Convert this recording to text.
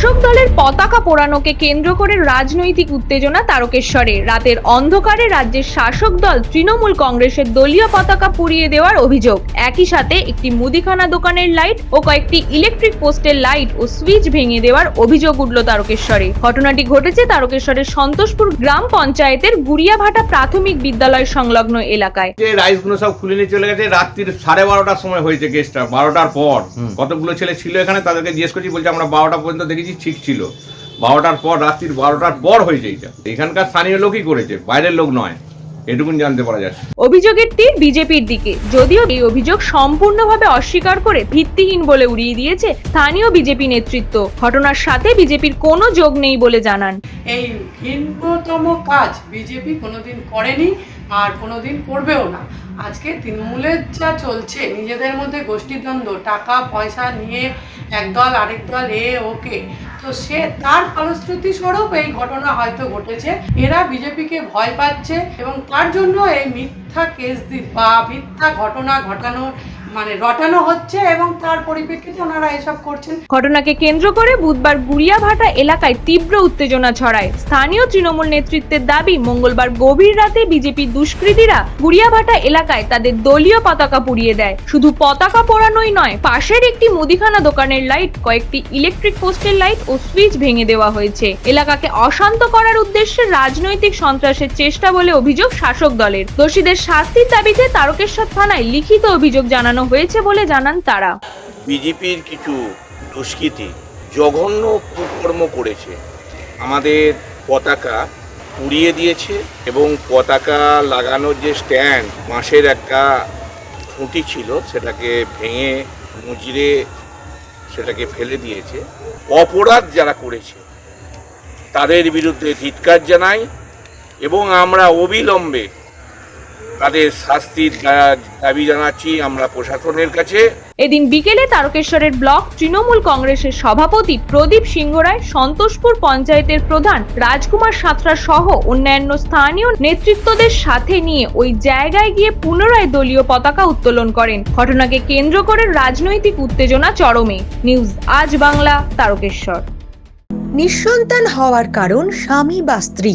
শাসক দলের পতাকা পোড়ানোকে কেন্দ্র করে রাজনৈতিক উত্তেজনা তারকেশ্বরে। রাতের অন্ধকারে রাজ্যের শাসক দল তৃণমূল কংগ্রেসের দলীয় পতাকা পুড়িয়ে দেওয়ার অভিযোগ। একই সাথে একটি মুদিখানা দোকানের লাইট ও কয়েকটি ইলেকট্রিক পোস্টের লাইট ও সুইচ ভেঙে দেওয়ার অভিযোগ উঠল তারকেশ্বরে। ঘটনাটি ঘটেছে তারকেশ্বরের সন্তোষপুর গ্রাম পঞ্চায়েতের গুড়িয়াভাটা প্রাথমিক বিদ্যালয় সংলগ্ন এলাকায়। যে রাইসগুলো সব খুলে নিয়ে চলে গেছে রাত্রির সাড়ে বারোটার সময় হয়েছে কেসটা বারোটার পর। কতগুলো ছেলে ছিল এখানে তাদেরকে জিজ্ঞেস করছি বলছে আমরা বারোটা পর্যন্ত দেখেছি ঠিক ছিল। বারোটার পর রাত্রির বারোটার পর হয়েছে এটা এখানকার স্থানীয় লোকই করেছে বাইরের লোক নয়। এটুকুন জানতে পারা যাচ্ছে। অভিযোগের তীর বিজেপির দিকে। যদিও এই অভিযোগ সম্পূর্ণভাবে অস্বীকার করে ভিত্তিহীন বলে উড়িয়ে দিয়েছে স্থানীয় বিজেপি নেতৃত্ব। ঘটনার সাথে বিজেপির কোনো যোগ নেই বলে জানান। এই ঘৃণ্যতম কাজ বিজেপি কোনোদিন করেনি। আর কোনোদিন পড়বেও না। আজকে তৃণমূলের যা চলছে, নিজেদের মধ্যে গোষ্ঠীদ্বন্দ্ব, টাকা, পয়সা নিয়ে একদল আরেক দল এ ওকে তো সে তার ফলশ্রুতি স্বরূপ এই ঘটনা হয়তো ঘটেছে। এরা বিজেপিকে ভয় পাচ্ছে এবং তার জন্য এই মিথ্যা কেস বা মিথ্যা ঘটনা ঘটানোর মানে রটানো হচ্ছে এবং তার পরিপ্রেক্ষিতে ওনারা এসব করছেন। ঘটনাকে কেন্দ্র করে বুধবার গুড়িয়াভাটা এলাকায় তীব্র উত্তেজনা ছড়ায়। স্থানীয় তৃণমূল নেতৃত্বের দাবি, মঙ্গলবার গভীর রাতে বিজেপি দুষ্কৃতীরা গুড়িয়াভাটা এলাকায় তাদের দলীয় পতাকা পুড়িয়ে দেয়। শুধু পতাকা পোড়ানোই নয়, পাশের একটি মুদিখানা দোকানের লাইট, কয়েকটি ইলেকট্রিক পোস্টের লাইট ও সুইচ ভেঙে দেওয়া হয়েছে। এলাকাকে অশান্ত করার উদ্দেশ্যে রাজনৈতিক সন্ত্রাসের চেষ্টা বলে অভিযোগ শাসক দলের। দোষীদের শাস্তির দাবিতে তারকেশ্বর থানায় লিখিত অভিযোগ জানানো হয়েছে বলে জানান তারা। বিজেপির কিছু দুষ্কৃতী জঘন্য কুকর্ম করেছে। আমাদের পতাকা উড়িয়ে দিয়েছে এবং পতাকা লাগানোর যে স্ট্যান্ড বাঁশের একটা খুঁটি ছিল, সেটাকে ভেঙে মুচড়ে সেটাকে ফেলে দিয়েছে। অপরাধ যারা করেছে, তাদের বিরুদ্ধে ধিৎকার জানাই এবং আমরা অবিলম্বে তাদের শাস্তির দাবি জানাচ্ছি আমরা প্রশাসনের কাছে। এদিন বিকেলে তারকেশ্বরের ব্লক তৃণমূল কংগ্রেসের সভাপতি প্রদীপ সিংহ রায় সন্তোষপুর পঞ্চায়েতের প্রধান রাজকুমার সাঁতরা সহ অন্যান্য স্থানীয় নেতৃত্বদের সাথে নিয়ে ওই জায়গায় গিয়ে পুনরায় দলীয় পতাকা উত্তোলন করেন। ঘটনাকে কেন্দ্র করে রাজনৈতিক উত্তেজনা চরমে। নিউজ আজ বাংলা তারকেশ্বর। নিঃসন্তান হওয়ার কারণ স্বামী বা স্ত্রী।